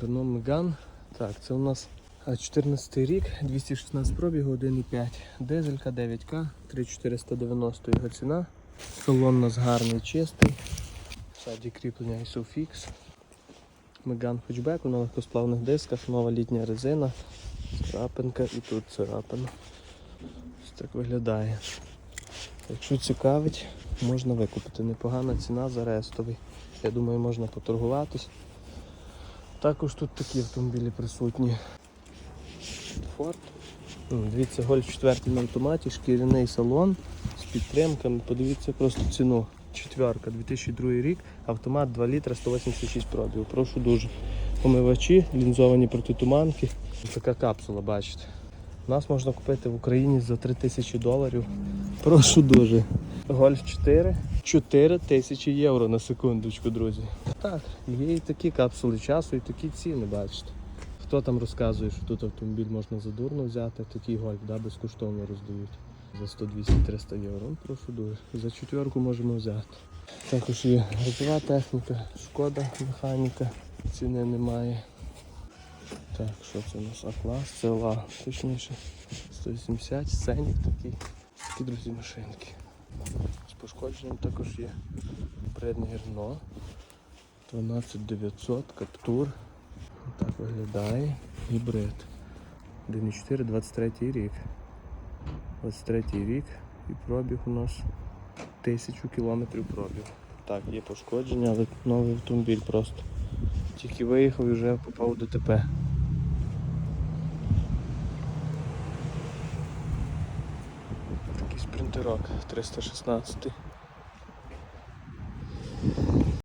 Renault Megane. Так, це у нас 14 рік, 216 пробігу, 1,5. Дизелька 9К, 3490 його ціна. Салон у нас гарний, чистий. Ззаді кріплення Isofix. Megane хетчбек на легкосплавних дисках, нова літня резина, царапинка і тут царапина. Ось так виглядає. Якщо цікавить, можна викупити. Непогана ціна за рестовий. Я думаю, можна поторгуватись. Також тут такі автомобілі присутні. Ford. М, Дивіться, Golf 4 на автоматі, шкіряний салон з підтримками. Подивіться просто ціну. Четверка, 2002 рік, автомат 2 літра 186 пробігу. Прошу дуже. Помивачі, лінзовані протитуманки. Така капсула, бачите. Нас можна купити в Україні за 3000 доларів. Прошу дуже. Гольф 4, 4 тисячі євро на секундочку, друзі. Так, є і такі капсули часу, і такі ціни, бачите. Хто там розказує, що тут автомобіль можна задурно взяти, такий гольф да, безкоштовно роздають. За 100-200-300 євро. Ну, прошу дуже. За четверку можемо взяти. Також є грозова техніка, шкода, механіка, ціни немає. Так, що це у нас А-клас? Це ла, точніше. 180, сценік такий. Такі друзі машинки. З пошкодженням також є переднє гірно. 12900, каптур. Так виглядає. Гібрид. 1.4, 23 рік. 23 рік і пробіг у нас 1000 кілометрів пробіг. Так, є пошкодження, але новий автомобіль просто. Тільки виїхав і вже попав у ДТП. якийсь принтерок 316